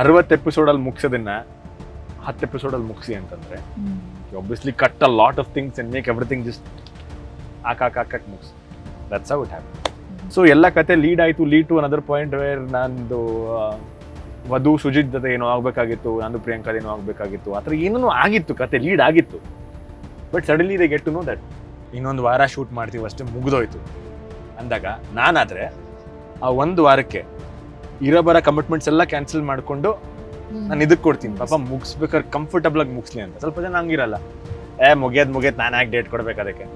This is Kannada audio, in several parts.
ಅರವತ್ತು ಎಪಿಸೋಡಲ್ಲಿ ಮುಗಿಸೋದನ್ನ ಹತ್ತು ಎಪಿಸೋಡಲ್ಲಿ ಮುಗಿಸಿ ಅಂತಂದ್ರೆ obviously cut a lot of things and make everything just ಹಾಕ್ ಹಾಕ್ ಹಾಕಕ್ ಮುಗಿಸ್. That's out it happen so ಎಲ್ಲ ಕತೆ ಲೀಡ್ ಆಯಿತು lead to another point where ನಂದು ವಧು ಸುಜಿತ್ ಜೊತೆ ಏನೋ ಆಗಬೇಕಾಗಿತ್ತು ನಂದು ಪ್ರಿಯಾಂಕಾ ಏನೋ ಆಗಬೇಕಾಗಿತ್ತು ಆ ಥರ ಏನೇನೋ ಆಗಿತ್ತು ಕತೆ ಲೀಡ್ ಆಗಿತ್ತು. But suddenly they get to know that ಇನ್ನೊಂದು ವಾರ ಶೂಟ್ ಮಾಡ್ತೀವಿ ಅಷ್ಟೇ ಮುಗಿದೋಯ್ತು. ಅಂದಾಗ ನಾನಾದರೆ ಆ ಒಂದು ವಾರಕ್ಕೆ ಇರೋ ಬರೋ ಕಮಿಟ್ಮೆಂಟ್ಸ್ ಎಲ್ಲ ಕ್ಯಾನ್ಸಲ್ ಮಾಡಿಕೊಂಡು ನಾನು ಇದಕ್ಕೆ ಕೊಡ್ತೀನಿ. ಪಾಪ ಮುಗಿಸ್ಬೇಕಾದ್ರೆ ಕಂಫರ್ಟಬಲ್ ಆಗಿ ಮುಗಿಸ್ಲಿ ಅಂತ. ಸ್ವಲ್ಪ ಜನ ಹಂಗಿರಲ್ಲ. ಏ ಮುಗಿಯೋದು ಮುಗಿಯೋದು ನಾನು ಯಾಕೆ ಡೇಟ್ ಕೊಡ್ಬೇಕು ಅದಕ್ಕೆ?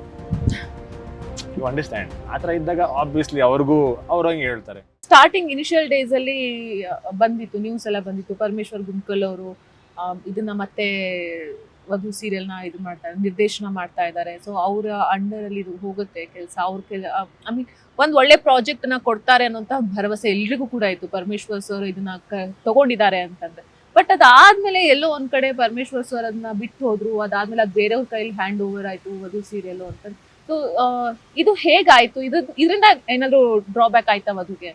ಯು ಅಂಡರ್ಸ್ಟ್ಯಾಂಡ್ ಆ ಥರ ಇದ್ದಾಗ ಆಬ್ವಿಯಸ್ಲಿ ಅವ್ರಿಗೂ ಅವ್ರು ಹಂಗೆ ಹೇಳ್ತಾರೆ. ಸ್ಟಾರ್ಟಿಂಗ್ ಇನಿಷಿಯಲ್ ಡೇಸ್ ಅಲ್ಲಿ ಬಂದಿತ್ತು ನ್ಯೂಸ್ ಎಲ್ಲ ಬಂದಿತ್ತು. ಪರಮೇಶ್ವರ್ ಗುಂಕಲ್ ಅವರು ಇದನ್ನ ಮತ್ತೆ ವಧು ಸೀರಿಯಲ್ನ ಇದು ಮಾಡ್ತಾರೆ ನಿರ್ದೇಶನ ಮಾಡ್ತಾ ಇದ್ದಾರೆ ಸೊ ಅವರ ಅಂಡರ್ ಅಲ್ಲಿ ಇದು ಹೋಗುತ್ತೆ ಕೆಲಸ. ಅವ್ರ ಕೆಲ ಐ ಮೀನ್ ಒಂದು ಒಳ್ಳೆ ಪ್ರಾಜೆಕ್ಟ್ನ ಕೊಡ್ತಾರೆ ಅನ್ನೋಂಥ ಭರವಸೆ ಎಲ್ರಿಗೂ ಕೂಡ ಇತ್ತು. ಪರಮೇಶ್ವರ್ ಸರ್ ಇದನ್ನ ತಗೊಂಡಿದ್ದಾರೆ ಅಂತಂದ್ರೆ. ಬಟ್ ಅದಾದ್ಮೇಲೆ ಎಲ್ಲೋ ಒಂದ್ ಕಡೆ ಪರಮೇಶ್ವರ್ ಸರ್ ಅದನ್ನ ಬಿಟ್ಟು ಹೋದ್ರು. ಅದಾದ್ಮೇಲೆ ಅದು ಬೇರೆಯವ್ರ ಕೈಲಿ ಹ್ಯಾಂಡ್ ಓವರ್ ಆಯ್ತು ವಧು ಸೀರಿಯಲ್ ಅಂತ ಸೊ ಇದು ಹೇಗಾಯ್ತು? ಇದು ಇದರಿಂದ ಏನಾದ್ರು ಡ್ರಾಬ್ಯಾಕ್ ಆಯ್ತಾ ವಧುಗೆ?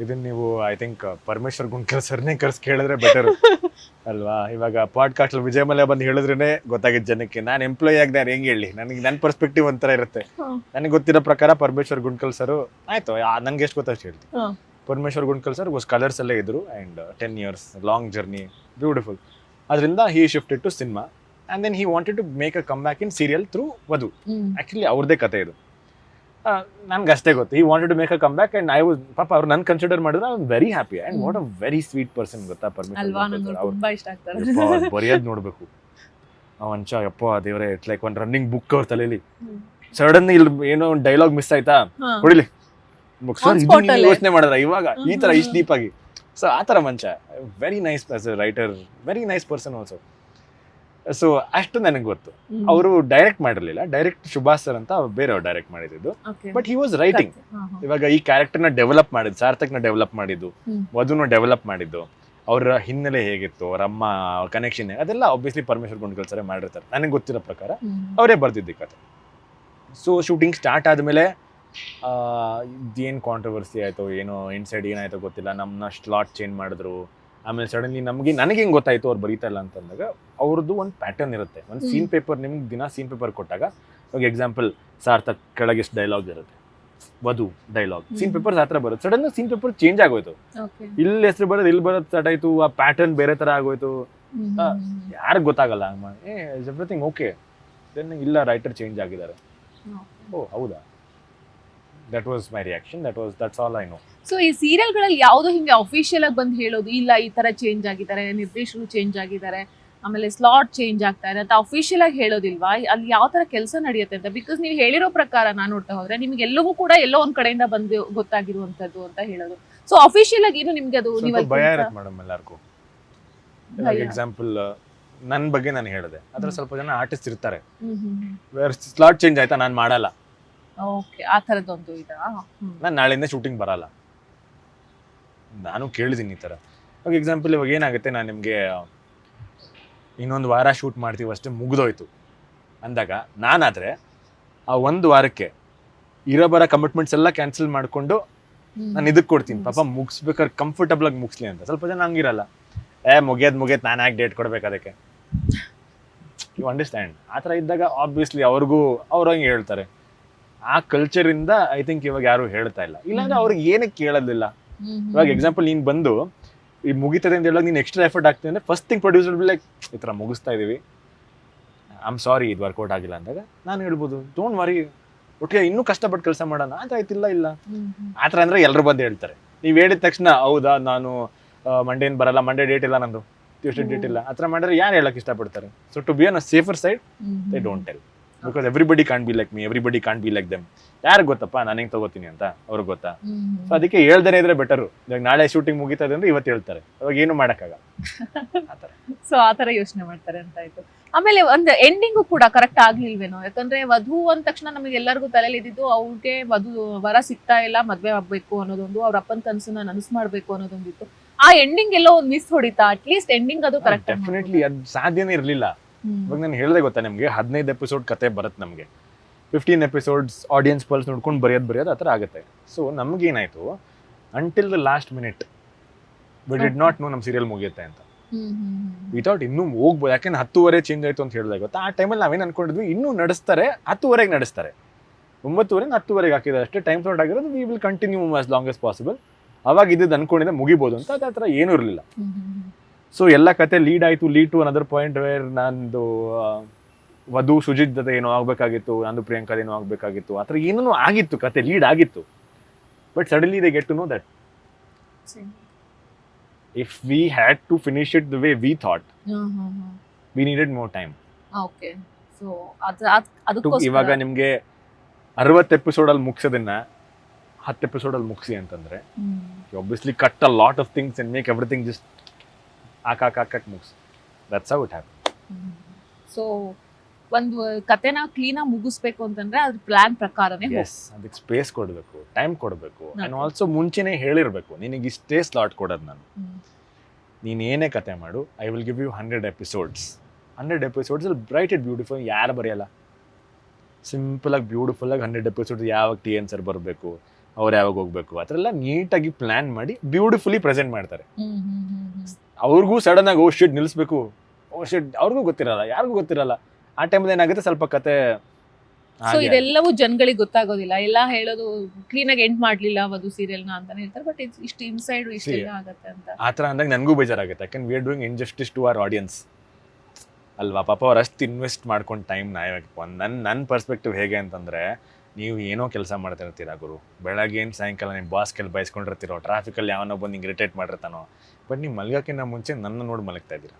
ಇದನ್ನ ನೀವು ಐ ಥಿಂಕ್ ಪರಮೇಶ್ವರ್ ಗುಂಡ್ಕಲ್ ಸರ್ನೇ ಕರ್ಸ್ ಕೇಳಿದ್ರೆ ಬೆಟರ್ ಅಲ್ವಾ? ಇವಾಗ ಪಾಡ್ಕಾಸ್ಟ್ ವಿಜಯ ಮಲ್ಯ ಬಂದು ಹೇಳಿದ್ರೇನೆ ಗೊತ್ತಾಗಿದ್ದ ಜನಕ್ಕೆ. ನಾನು ಎಂಪ್ಲಾಯಿ ಆಗಿದೆ ಯಾರು ಹೆಂಗೆ ಹೇಳಿ? ನನಗೆ ನನ್ನ ಪರ್ಸ್ಪೆಕ್ಟಿವ್ ಒಂಥರ ಇರುತ್ತೆ. ನನಗೆ ಗೊತ್ತಿರೋ ಪ್ರಕಾರ ಪರಮೇಶ್ವರ್ ಗುಂಡ್ಕಲ್ ಸರ್ ಆಯ್ತು ನನಗೆ ಎಷ್ಟು ಗೊತ್ತಷ್ಟು ಹೇಳ್ತೀನಿ. Parameshwar Gundkal sir was Colours ಅಲ್ಲೇ ಇದ್ರು and ten years long journey beautiful ಅದರಿಂದ he shifted to cinema and then he wanted to make a come back in serial through Vadhu actually ಅವ್ರದ್ದೇ ಕತೆ ಇದು. ನನ್ಗೆ ಅಷ್ಟೇ ಗೊತ್ತು. ಈ wanted to make a come back and I was ಪಾಪ ಅವ್ರು ನನ್ ಕನ್ಸಿಡರ್ ಮಾಡಿದ್ರೆ I very happy and what a very sweet person ಗೊತ್ತಾ ಪರ್ಮಿಷನ್ ಬರೆಯೋದು ನೋಡ್ಬೇಕು. ಅವಂಚ ಯಪ್ಪ ದೇವ್ರೆ it's like one running book ಅವ್ರ ತಲೆಯಲ್ಲಿ ಸಡನ್ ಇಲ್ಲಿ ಏನೋ ಒಂದು ಡೈಲಾಗ್ ಮಿಸ್ ಆಯ್ತಾ. ಹೊಡಿಲಿ. ಯೋಚನೆ ಮಾಡಿದ್ರ ಇವಾಗ ಈ ತರ ಇಷ್ಟು ಡೀಪ್ ಆಗಿ. ಸೊ ಆ ತರ ಮಂಚ very nice writer very nice person also so ಅಷ್ಟು ನನಗೆ ಗೊತ್ತು. ಅವರು ಡೈರೆಕ್ಟ್ ಮಾಡಿರಲಿಲ್ಲ. ಡೈರೆಕ್ಟ್ ಸುಭಾಷ್ ಸರ್ ಅಂತ ಬೇರೆಯವ್ರು ಡೈರೆಕ್ಟ್ ಮಾಡಿದ್ದು. But he was writing. ಇವಾಗ ಈ ಕ್ಯಾರೆಕ್ಟರ್ನ ಡೆವಲಪ್ ಮಾಡಿದ್ದು ಸಾರ್ಥಕ್ನ ಡೆವಲಪ್ ಮಾಡಿದ್ದು. ವಧುನ ಡೆವಲಪ್ ಮಾಡಿದ್ದು ಅವರ ಹಿನ್ನೆಲೆ ಹೇಗಿತ್ತು ಅವ್ರ ಅಮ್ಮ ಕನೆಕ್ಷನ್ ಅದೆಲ್ಲ ಆಬ್ವಿಯಸ್ಲಿ ಪರಮೇಶ್ವರ್ ಗುಂಡ್ಕಲ್ ಸರ್ ಮಾಡಿರ್ತಾರೆ. ನನಗೆ ಗೊತ್ತಿರೋ ಪ್ರಕಾರ ಅವರೇ ಬರ್ದಿದ್ದು ಕತೆ. ಸೊ ಶೂಟಿಂಗ್ ಸ್ಟಾರ್ಟ್ ಆದಮೇಲೆ ಇದೇನು ಕಾಂಟ್ರವರ್ಸಿ ಆಯಿತು ಏನೋ ಇನ್ಸೈಡ್ ಏನಾಯ್ತೋ ಗೊತ್ತಿಲ್ಲ. ನಮ್ಮನ್ನ ಸ್ಲಾಟ್ ಚೇಂಜ್ ಮಾಡಿದ್ರು. ಆಮೇಲೆ ಸಡನ್ಲಿ ನಮಗೆ ನನಗೆ ಹೆಂಗೆ ಗೊತ್ತಾಯ್ತು ಅವ್ರು ಬರೀತಾ ಇಲ್ಲ ಅಂತಂದಾಗ ಅವ್ರದ್ದು ಒಂದು ಪ್ಯಾಟರ್ನ್ ಇರುತ್ತೆ. ಒಂದು ಸೀನ್. ಪೇಪರ್ ನಿಮ್ಗೆ ದಿನ ಸೀನ್ ಪೇಪರ್ ಕೊಟ್ಟಾಗ ಇವಾಗ ಎಕ್ಸಾಂಪಲ್ ಸಾರ್ಥಕ್ ಕೆಳಗೆ ಎಷ್ಟು ಡೈಲಾಗ್ ಇರುತ್ತೆ. ವಧು ಡೈಲಾಗ್ ಸೀನ್ ಪೇಪರ್ಸ್ ಪೇಪರ್ ಹತ್ರ ಬರುತ್ತೆ. ಸಡನ್ ಸೀನ್ ಪೇಪರ್ ಚೇಂಜ್ ಆಗೋಯ್ತು. ಇಲ್ಲಿ ಹೆಸರು ಬರೋದು ಇಲ್ಲಿ ಬರೋದು ಸ್ಟಾರ್ಟ್ ಆಯ್ತು ಆ ಪ್ಯಾಟರ್ನ್ ಬೇರೆ ತರ ಆಗೋಯ್ತು. ಯಾರಿಗೆ ಗೊತ್ತಾಗಲ್ಲ? ಏಸ್ ಏ ಎವ್ರಿಥಿಂಗ್ ಓಕೆ ದೆನ್ ಇಲ್ಲ ರೈಟರ್ ಚೇಂಜ್ ಆಗಿದ್ದಾರೆ. ಓ ಹೌದಾ? That was my reaction that was that's all I know so ಈ ಸೀರಿಯಲ್ಗಳಲ್ಲಿ ಯಾವ್ದೋ ಹಿಂಗೆ ಅಫಿಷಿಯಲ್ ಆಗಿ ಬಂದು ಹೇಳೋದು? ಇಲ್ಲ ಈ ತರ ಚೇಂಜ್ ಆಗಿದ್ದಾರೆ ನಿರ್ದೇಶಕರು ಚೇಂಜ್ ಆಗಿದ್ದಾರೆ ಆಮೇಲೆ ಸ್ಲಾಟ್ ಚೇಂಜ್ ಆಗ್ತಾ ಇದೆ ಅಂತ ಅಫಿಷಿಯಲ್ ಆಗಿ ಹೇಳೋದಿಲ್ವಾ? ಅಲ್ಲಿ ಯಾವ ತರ ಕೆಲಸ ನಡೆಯುತ್ತೆ ಅಂತ? ಬಿಕಾಸ್ ನೀವು ಹೇಳಿರೋ ಪ್ರಕಾರ ನಾನು ನೋಡ್ತಾ ಹೋದ್ರೆ ನಿಮ್ಗೆ ಎಲ್ಲವೂ ಕೂಡ ಎಲ್ಲೋ ಒಂದ್ ಕಡೆಯಿಂದ ಬಂದು ಗೊತ್ತಾಗಿರುವಂತದ್ದು ಅಂತ ಹೇಳೋದು. ಸೊ ಅಫಿಷಿಯಲ್ ಆಗಿ ಏನು ನಿಮ್ಗೆ ಅದು ನೀವು ಭಯ ಇರುತ್ತೆ ಮೇಡಮ್ ಎಲ್ಲರಿಗೂ. ಎಕ್ಸಾಂಪಲ್ ನನ್ನ ಬಗ್ಗೆ ನಾನು ಹೇಳಿದೆ. ಅದ್ರ ಸ್ವಲ್ಪ ಜನ ಆರ್ಟಿಸ್ಟ್ ಇರ್ತಾರೆ. ಸ್ಲಾಟ್ ಚೇಂಜ್ ಆಯ್ತಾ? ನಾನು ಮಾಡಲ್ಲ. ಓಕೆ ಆ ತರದೊಂದು ಇದಾ. ನಾನು ನಾಳೆಯಿಂದ ಶೂಟಿಂಗ್ ಬರಲ್ಲ. ನಾನು ಕೇಳಿದ್ದೀನಿ ಈ ಥರ ಇವಾಗ ಎಕ್ಸಾಂಪಲ್ ಇವಾಗ ಏನಾಗುತ್ತೆ ನಾನು ನಿಮಗೆ ಇನ್ನೊಂದು ವಾರ ಶೂಟ್ ಮಾಡ್ತೀವಿ ಅಷ್ಟೇ ಮುಗಿದೋಯ್ತು ಅಂದಾಗ ನಾನಾದರೆ ಆ ಒಂದು ವಾರಕ್ಕೆ ಇರೋ ಬರೋ ಕಮಿಟ್ಮೆಂಟ್ಸ್ ಎಲ್ಲ ಕ್ಯಾನ್ಸಲ್ ಮಾಡಿಕೊಂಡು. ನಾನು ಇದಕ್ಕೆ ಕೊಡ್ತೀನಿ. ಪಾಪ ಮುಗಿಸ್ಬೇಕಾದ್ರೆ ಕಂಫರ್ಟಬಲ್ ಆಗಿ ಮುಗಿಸ್ಲಿ ಅಂತ ಸ್ವಲ್ಪ ಜನ ಹಂಗಿರಲ್ಲ ಏ ಮುಗಿಯೋದು ಮುಗಿಯೋದು ನಾನು ಯಾಕೆ ಡೇಟ್ ಕೊಡ್ಬೇಕು ಅದಕ್ಕೆ ಯು ಅಂಡರ್ಸ್ಟ್ಯಾಂಡ್ ಆ ಥರ ಇದ್ದಾಗ ಆಬ್ವಿಯಸ್ಲಿ ಅವ್ರಿಗೂ ಅವ್ರು ಹಂಗೆ ಹೇಳ್ತಾರೆ ಆ ಕಲ್ಚರಿಂದ ಐ ಥಿಂಕ್ ಇವಾಗ ಯಾರು ಹೇಳ್ತಾ ಇಲ್ಲ ಇಲ್ಲಾಂದ್ರೆ. ಅವ್ರಿಗೆ ಏನಕ್ಕೆ ಕೇಳೋದಿಲ್ಲ. ಇವಾಗ ಎಕ್ಸಾಂಪಲ್ ನೀನ್ ಬಂದು ಈ ಮುಗಿತದೆ ಅಂತ ಹೇಳುವಾಗ ನೀನು ಎಕ್ಸ್ಟ್ರಾ ಎಫರ್ಟ್ ಆಗ್ತದೆ ಅಂದ್ರೆ first thing producer be like ಈ ಥರ ಮುಗಿಸ್ತಾ ಇದೀವಿ. ಆಮ್ ಸಾರಿ ಇದು ವರ್ಕೌಟ್ ಆಗಿಲ್ಲ ಅಂದಾಗ ನಾನು ಹೇಳ್ಬೋದು ಡೋಂಟ್ ವರಿ ಒಟ್ಟಿಗೆ ಇನ್ನೂ ಕಷ್ಟಪಟ್ಟು ಕೆಲಸ ಮಾಡೋಣ. ಅಂತ ಆಯ್ತಿಲ್ಲ ಇಲ್ಲ. ಆ ಥರ ಅಂದ್ರೆ ಎಲ್ಲರೂ ಬಂದು ಹೇಳ್ತಾರೆ. ನೀವು ಹೇಳಿದ ತಕ್ಷಣ ಹೌದಾ ನಾನು ಮಂಡೇನ್ ಬರಲ್ಲ ಮಂಡೇ ಡೇಟ್ ಇಲ್ಲ ನಂದು. ಟ್ಯೂಸ್ಡೇ ಡೇಟ್ ಇಲ್ಲ. ಆ ಥರ ಮಾಡಿದ್ರೆ ಯಾರು ಹೇಳಕ್ಕೆ ಇಷ್ಟಪಡ್ತಾರೆ? So to be on a safer side they. Don't tell because everybody can't be like me everybody can't be like them ಯಾರು ಗೊತ್ತಪ್ಪ? ನಾನು ಹೆಂಗೆ ತಗೋತೀನಿ ಅಂತ ಅವ್ರಿಗೆ ಗೊತ್ತಾ. ಸೊ ಅದಕ್ಕೆ ಹೇಳ್ದೇನೆ ಇದ್ರೆ ಬೆಟರು ಇವಾಗ ನಾಳೆ ಶೂಟಿಂಗ್ ಮುಗಿತದೆ ಅಂದ್ರೆ ಇವತ್ತು ಹೇಳ್ತಾರೆ. ಅವಾಗ ಏನು ಥರ. ಸೊ ಆ ತರ ಯೋಚನೆ ಮಾಡ್ತಾರೆ ಅಂತ ಆಯ್ತು. ಆಮೇಲೆ ಒಂದು ಎಂಡಿಂಗು ಕೂಡ ಕರೆಕ್ಟ್ ಆಗ್ಲಿಲ್ವೇನೋ? ಯಾಕಂದ್ರೆ ವಧು ಅಂದ ತಕ್ಷಣ ನಮಗೆ ಎಲ್ಲರಿಗೂ ತಲೆಯಲ್ಲಿ ಇದ್ದಿದ್ದು ಅವ್ರಿಗೆ ವಧು ವರ ಸಿಗ್ತಾ ಇಲ್ಲ ಮದ್ವೆ ಆಗ್ಬೇಕು ಅನ್ನೋದೊಂದು ಅವ್ರ ಅಪ್ಪನ ಕನಸನ್ನ ನನಸು ಮಾಡ್ಬೇಕು ಅನ್ನೋದೊಂದಿತ್ತು. ಆ ಎಂಡಿಂಗ್ ಎಲ್ಲೋ ಒಂದು ಮಿಸ್ ಹೊಡಿತಾ? ಅಟ್ಲೀಸ್ಟ್ ಎಂಡಿಂಗ್ ಅದು ಕರೆಕ್ಟ್ ಡೆಫಿನೆಟ್ಲಿ ಅದು ಸಾಧ್ಯನೇ ಇರಲಿಲ್ಲ. ಇವಾಗ ನಾನು ಹೇಳ್ದೆ ಗೊತ್ತಾ ನಿಮಗೆ ಹದಿನೈದು ಎಪಿಸೋಡ್ ಕತೆ ಬರುತ್ತೆ ನಮಗೆ. ಫಿಫ್ಟೀನ್ ಎಪಿಸೋಡ್ಸ್ ಆಡಿಯನ್ಸ್ ಪಲ್ಸ್ ನೋಡ್ಕೊಂಡು ಬರೆಯೋದು ಬರೆಯೋದು ಆ ಥರ ಆಗುತ್ತೆ. So ನಮಗೇನಾಯಿತು until the last minute we did not know ನಮ್ಮ ಸೀರಿಯಲ್ ಮುಗಿಯುತ್ತೆ ಅಂತ. ವಿತೌಟ್ ಇನ್ನೂ ಹೋಗ್ಬೋದು ಯಾಕೆಂದ್ರೆ ಹತ್ತುವರೆ ಚೇಂಜ್ ಆಯ್ತು ಅಂತ ಹೇಳಿದಾಗ ಗೊತ್ತಾ? ಆ ಟೈಮಲ್ಲಿ ನಾವೇನು ಅನ್ಕೊಂಡಿದ್ವಿ ಇನ್ನೂ ನಡೆಸ್ತಾರೆ ಹತ್ತುವರೆಗೆ ನಡೆಸ್ತಾರೆ. ಒಂಬತ್ತುವರೆ ಹತ್ತುವರೆಗೆ ಹಾಕಿದ್ದಾರೆ ಅಷ್ಟೇ ಟೈಮ್ ಫ್ಲಾಟ್ ಆಗಿರೋದು we will continue as long as possible ಅವಾಗ ಇದ್ದಿದ್ದು ಅನ್ಕೊಂಡಿದ್ದೆ ಮುಗಿಬೋದು ಅಂತ ಅದೇ ಆ ಥರ ಏನೂ ಇರಲಿಲ್ಲ. ಸೊ ಎಲ್ಲ ಕತೆ ಲೀಡ್ ಆಯಿತು lead to another point where ನಂದು ವಧು ಸುಜಿತ್ ಜೊತೆ ಏನೋ ಆಗಬೇಕಾಗಿತ್ತು ನಂದು ಪ್ರಿಯಾಂಕಾ ಏನೋ ಆಗಬೇಕಾಗಿತ್ತು ಆ ಥರ ಏನೇನೋ ಆಗಿತ್ತು ಕತೆ ಲೀಡ್ ಆಗಿತ್ತು but suddenly they get to know that. If we had to finish it the way we thought. We needed more time ಇವಾಗ ನಿಮಗೆ ಅರವತ್ತು ಎಪಿಸೋಡಲ್ಲಿ ಮುಗಿಸೋದನ್ನ ಹತ್ತು ಎಪಿಸೋಡಲ್ಲಿ ಮುಗಿಸಿ ಅಂತಂದ್ರೆ obviously cut a lot of things and make everything just ಹಾಕಾಕ್ ಮುಗಿಸ್ that's out it happen so ಒಂದು ಕತೆನ ಕ್ಲೀನಾಗಿ ಮುಗಿಸ್ಬೇಕು ಅಂತಂದ್ರೆ ಅದ್ರ ಪ್ಲಾನ್ ಪ್ರಕಾರನೇ. ಎಸ್ ಅದಕ್ಕೆ ಸ್ಪೇಸ್ ಕೊಡಬೇಕು ಟೈಮ್ ಕೊಡಬೇಕು ಆ್ಯಂಡ್. ಆಲ್ಸೋ ಮುಂಚೆನೇ ಹೇಳಿರಬೇಕು ನಿನಗೆ ಇಷ್ಟೇ ಸ್ಲಾಟ್ ಕೊಡೋದು ನಾನು. ನೀನು ಏನೇ ಕತೆ ಮಾಡು I will give you hundred episodes hundred episodes bright it beautiful ಯಾರು ಬರೆಯಲ್ಲ ಸಿಂಪಲಾಗಿ ಬ್ಯೂಟಿಫುಲ್ಲಾಗಿ ಹಂಡ್ರೆಡ್ ಎಪಿಸೋಡ್ಸ್ ಯಾವಾಗ ಟಿ ಎನ್ ಸರ್ ಬರಬೇಕು ಅವ್ರು ಯಾವಾಗ ಹೋಗ್ಬೇಕು ಆ ಥರ ಎಲ್ಲ ನೀಟಾಗಿ ಪ್ಲ್ಯಾನ್ ಮಾಡಿ ಬ್ಯೂಟಿಫುಲಿ ಪ್ರೆಸೆಂಟ್ ಮಾಡ್ತಾರೆ. ಅವ್ರಿಗೂ ಸಡನ್ ಆಗಿ ಓ ನಿಲ್ಸ್ಬೇಕು ನಿಲ್ಲಿಸ್ಬೇಕು. ಓ ಅವ್ರಿಗೂ ಗೊತ್ತಿರಲ್ಲ ಯಾರಿಗೂ ಗೊತ್ತಿರಲ್ಲ. ಆ ಟೈಮಲ್ಲಿ ಏನಾಗುತ್ತೆ? ಸ್ವಲ್ಪ ಕತೆ ಸೊ ಇದೆಲ್ಲವೂ ಜನಗಳಿಗೆ ಗೊತ್ತಾಗೋದಿಲ್ಲ. ಎಲ್ಲ ಹೇಳೋದು ಕ್ಲೀನ್ ಆಗಿ ಎಂಡ್ ಮಾಡ್ಲಿಲ್ಲ ಅದು ಸೀರಿಯಲ್ನ ಅಂತಾನೆ ಹೇಳ್ತಾರೆ ಬಟ್ ಇಷ್ಟು ಇನ್ಸೈಡ್ ಇಷ್ಟೆಲ್ಲ ಆಗುತ್ತೆ ಅಂತ. ಆ ಥರ ಅಂದಾಗ ನನಗೂ ಬೇಜಾರಾಗುತ್ತೆ. ಯಾಕಂದ್ರೆ we are doing injustice to our audience ಅಲ್ವಾ? ಪಾಪ ಅವ್ರು ಅಷ್ಟು ಇನ್ವೆಸ್ಟ್ ಮಾಡ್ಕೊಂಡು ಟೈಮ್ ನಾಯಕಪ್ಪ ನನ್ನ ನನ್ನ ಪರ್ಸ್ಪೆಕ್ಟಿವ್ ಹೇಗೆ ಅಂತಂದರೆ ನೀವು ಏನೋ ಕೆಲಸ ಮಾಡ್ತಾ ಇರ್ತೀರಾ ಗುರು. ಬೆಳಗ್ಗೆನು ಸಾಯಂಕಾಲ ನಿಮ್ಮ ಬಾಸ್ ಕೆಲ ಬಯಸ್ಕೊಂಡಿರ್ತೀರೋ ಟ್ರಾಫಿಕಲ್ಲಿ ಯಾವನೋ ಬಂದು ಹಿಂಗೆ ಇರಿಟೇಟ್ ಮಾಡಿರ್ತಾನೋ. ಬಟ್ ನೀವು ಮಲಗೋಕ್ಕಿಂತ ಮುಂಚೆ ನನ್ನ ನೋಡಿ ಮಲಗ್ತಾ ಇದ್ದೀರಾ.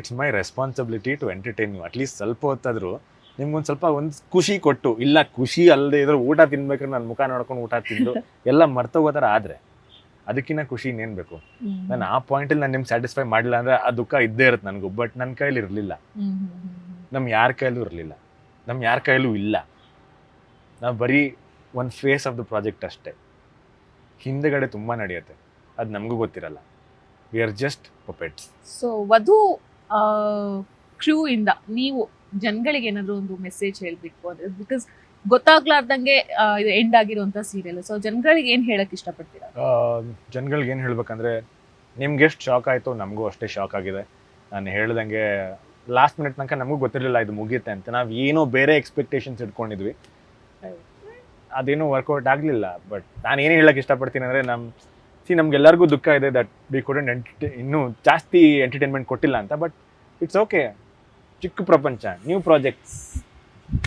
It's my responsibility to entertain you at least ಸ್ವಲ್ಪ ಹೊತ್ತಾದರೂ ನಿಮ್ಗೊಂದು ಸ್ವಲ್ಪ ಒಂದು ಖುಷಿ ಕೊಟ್ಟು ಇಲ್ಲ ಖುಷಿ ಅಲ್ಲದೆ ಇದ್ರೆ ಊಟ ತಿನ್ಬೇಕಾದ್ರೆ ನನ್ನ ಮುಖ ನೋಡ್ಕೊಂಡು ಊಟ ತಿಂದು ಎಲ್ಲ ಮರ್ತೋಗೋದಾರ ಆದರೆ ಅದಕ್ಕಿಂತ ಖುಷಿ ಇನ್ನೇನು ಬೇಕು. ನಾನು ಆ ಪಾಯಿಂಟಲ್ಲಿ ನಾನು ನಿಮ್ಗೆ ಸ್ಯಾಟಿಸ್ಫೈ ಮಾಡಿಲ್ಲ ಅಂದರೆ ಆ ದುಃಖ ಇದ್ದೇ ಇರುತ್ತೆ ನನಗೂ. ಬಟ್ ನನ್ನ ಕೈಲಿ ಇರಲಿಲ್ಲ. ನಮ್ಮ ಯಾರ ಕೈಲೂ ಇರಲಿಲ್ಲ. ನಮ್ಮ ಯಾರ ಕೈಲೂ ಇಲ್ಲ. ನಾವು ಬರೀ ಒಂದು ಫೇಸ್ ಆಫ್ ದ ಪ್ರಾಜೆಕ್ಟ್ ಅಷ್ಟೇ. ಹಿಂದೆಗಡೆ ತುಂಬ ನಡೆಯುತ್ತೆ. ಅದು ನಮಗೂ ಗೊತ್ತಿರಲ್ಲ. We are just puppets so Vadhu crew ಇಂದ ನೀವು ಜನಗಳಿಗೆ ಏನಾದರೂ ಒಂದು ಮೆಸೇಜ್ ಹೇಳ್ಬೇಕು ಅಂದರೆ ಬಿಕಾಸ್ ಗೊತ್ತಾಗ್ಲಾರ್ದಂಗೆ ಇದು ಎಂಡ್ ಆಗಿರುವಂಥ ಸೀರಿಯಲ್ ಸೊ ಜನಗಳಿಗೆ ಏನು ಹೇಳಕ್ಕೆ ಇಷ್ಟಪಡ್ತೀರಾ? ಜನಗಳಿಗೆ ಏನು ಹೇಳ್ಬೇಕಂದ್ರೆ ನಿಮ್ಗೆ ಎಷ್ಟು ಶಾಕ್ ಆಯಿತು ನಮಗೂ ಅಷ್ಟೇ ಶಾಕ್ ಆಗಿದೆ. ನಾನು ಹೇಳ್ದಂಗೆ ಲಾಸ್ಟ್ ಮಿನಿಟ್ ತನಕ ನಮಗೂ ಗೊತ್ತಿರಲಿಲ್ಲ ಇದು ಮುಗಿಯುತ್ತೆ ಅಂತ. ನಾವು ಏನೋ ಬೇರೆ ಎಕ್ಸ್ಪೆಕ್ಟೇಷನ್ಸ್ ಇಟ್ಕೊಂಡಿದ್ವಿ. ಅದೇನೂ ವರ್ಕೌಟ್ ಆಗಲಿಲ್ಲ ಬಟ್ ನಾನು ಏನು ಹೇಳಕ್ಕೆ ಇಷ್ಟಪಡ್ತೀನಿ ಅಂದರೆ ನಮ್ಮ ಸಿ ನಮ್ಗೆಲ್ಲರಿಗೂ ದುಃಖ ಇದೆ ದಟ್ ವಿ ಕುಡೆಂಟ್ ಎಂಟರ್ಟೇ ಇನ್ನೂ ಜಾಸ್ತಿ ಎಂಟರ್ಟೈನ್ಮೆಂಟ್ ಕೊಟ್ಟಿಲ್ಲ ಅಂತ ಬಟ್ ಇಟ್ಸ್ ಓಕೆ ಚಿಕ್ಕ ಪ್ರಪಂಚ ನ್ಯೂ ಪ್ರಾಜೆಕ್ಟ್ಸ್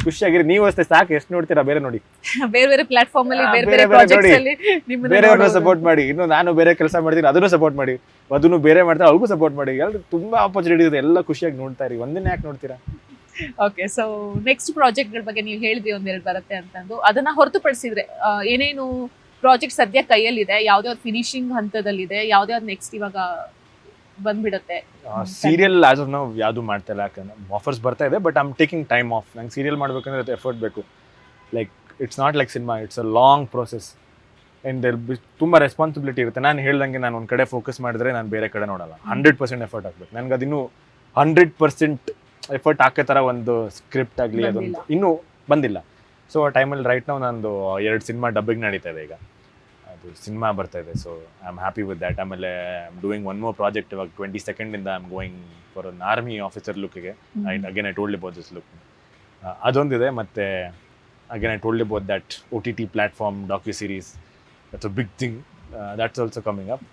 ಖುಷಿಯಾಗಿರಿ ನೀವು ಅಷ್ಟೇ ಸಾಕು. ಎಷ್ಟು ನೋಡ್ತೀರಾ? ಬೇರೆ ನೋಡಿ. ಬೇರೆ ಬೇರೆ ಪ್ಲಾಟ್ಫಾರ್ಮ್ ಅಲ್ಲಿ ಬೇರೆ ಬೇರೆ ಪ್ರಾಜೆಕ್ಟ್ಸ್ ಅಲ್ಲಿ ಬೇರೆಯವ್ರನ್ನ. ಸಪೋರ್ಟ್ ಮಾಡಿ. ಇನ್ನು ನಾನು ಬೇರೆ ಕೆಲಸ ಮಾಡ್ತೀನಿ ಅದನ್ನು ಸಪೋರ್ಟ್ ಮಾಡಿ. ಅದನ್ನು ಬೇರೆ ಮಾಡ್ತಾರೆ ಅವ್ರಿಗೂ ಸಪೋರ್ಟ್ ಮಾಡಿ. ಎಲ್ಲರೂ ತುಂಬಾ ಆಪರ್ಚುನಿಟಿ ಇದೆ. ಎಲ್ಲ ಖುಷಿಯಾಗಿ ನೋಡ್ತಾ ಇರಿ. ಒಂದನ್ನ ಯಾಕೆ ನೋಡ್ತೀರಾ? ಓಕೆ ಸೊ ನೆಕ್ಸ್ಟ್ ಪ್ರಾಜೆಕ್ಟ್ಗಳ ಬಗ್ಗೆ ನೀವು ಹೇಳಿದ್ರಿ ಒಂದೆರಡು ಬರುತ್ತೆ ಅಂತಂದು. ಅದನ್ನ ಹೊರತುಪಡಿಸಿದ್ರೆ ಏನೇನು ಪ್ರಾಜೆಕ್ಟ್ ಸದ್ಯ ಕೈಯಲ್ಲಿದೆ ಯಾವ್ದಾವ್ದು ಫಿನಿಶಿಂಗ್ ಹಂತದಲ್ಲಿದೆ ಯಾವ್ದಾವ್ದು ನೆಕ್ಸ್ಟ್ ಇವಾಗ ಬಂದ್ಬಿಡುತ್ತೆ? ಸೀರಿಯಲ್ ಆಸ್ ಆಫ್ ನಾವು ಯಾವುದು ಮಾಡ್ತಾ ಇಲ್ಲ ಯಾಕಂದ್ರೆ ಆಫರ್ಸ್ ಬರ್ತಾ ಇದೆ but I'm taking time off ನಂಗೆ ಸೀರಿಯಲ್ ಮಾಡ್ಬೇಕಂದ್ರೆ ಎಫರ್ಟ್ ಬೇಕು. Like it's not like cinema it's a long process and ತುಂಬ ರೆಸ್ಪಾನ್ಸಿಬಿಲಿಟಿ ಇರುತ್ತೆ. ನಾನು ಹೇಳ್ದಂಗೆ ನಾನು ಒಂದು ಕಡೆ ಫೋಕಸ್ ಮಾಡಿದ್ರೆ ನಾನು ಬೇರೆ ಕಡೆ ನೋಡಲ್ಲ. ಹಂಡ್ರೆಡ್ ಪರ್ಸೆಂಟ್ ಎಫರ್ಟ್ ಹಾಕ್ಬೇಕು ನನಗೆ ಅದಿನ್ನೂ ಹಂಡ್ರೆಡ್ ಪರ್ಸೆಂಟ್ ಎಫರ್ಟ್ ಹಾಕೋ ಥರ ಒಂದು ಸ್ಕ್ರಿಪ್ಟ್ ಆಗಲಿ ಅದೊಂದು. ಇನ್ನೂ ಬಂದಿಲ್ಲ. ಸೊ ಆ ಟೈಮಲ್ಲಿ ರೈಟ್ ನಾವು ನಂದು ಎರಡು ಸಿನಿಮಾ ಡಬ್ಬಿಂಗ್ ನಡೀತಾ ಇದೆ ಈಗ. ಅದು ಸಿನಿಮಾ ಬರ್ತಾ ಇದೆ. So I am happy with that ಆಮೇಲೆ I am doing one more project ಇವಾಗ twenty ಸೆಕೆಂಡಿಂದ I am going for an army officer ಲುಕ್ಗೆ I again I told about this look ಅದೊಂದಿದೆ. ಮತ್ತು again I told about that O T T platform docu series that's a big thing that's also coming up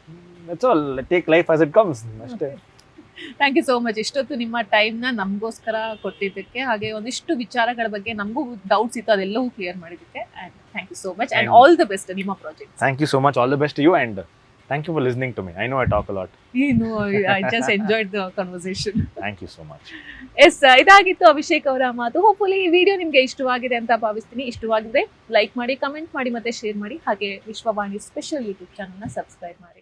that's all take life as it comes ಅಷ್ಟೇ. ಥ್ಯಾಂಕ್ ಯು ಸೋ ಮಚ್ ಇಷ್ಟೊತ್ತು ನಿಮ್ಮ ಟೈಮ್ನ ನಮಗೋಸ್ಕರ ಕೊಟ್ಟಿದ್ದಕ್ಕೆ ಹಾಗೆ ಒಂದಿಷ್ಟು ವಿಚಾರಗಳ ಬಗ್ಗೆ ನಮಗೂ ಡೌಟ್ಸ್ ಇತ್ತು ಅದೆಲ್ಲವೂ ಕ್ಲಿಯರ್ ಮಾಡಿದ್ದಕ್ಕೆ. And thank you so much and all the best ನಿಮ್ಮ project thank you so much all the best you and thank you for listening to me I know I talk a lot ಏನು I just enjoyed the conversation thank you so much yes ಇದಾಗಿತ್ತು ಅಭಿಷೇಕ್ ಅವರ ಮಾತು. ಹೋಪ್ಫುಲಿ ಈ ವಿಡಿಯೋ ನಿಮಗೆ ಇಷ್ಟವಾಗಿದೆ ಅಂತ ಭಾವಿಸ್ತೀನಿ. ಇಷ್ಟವಾಗಿದ್ರೆ ಲೈಕ್ ಮಾಡಿ ಕಮೆಂಟ್ ಮಾಡಿ ಮತ್ತೆ ಶೇರ್ ಮಾಡಿ. ಹಾಗೆ ವಿಶ್ವವಾಣಿ ಸ್ಪೆಷಲ್ ಯೂಟ್ಯೂಬ್ ಚಾನಲ್ನ ಸಬ್ಸ್ಕ್ರೈಬ್ ಮಾಡಿ.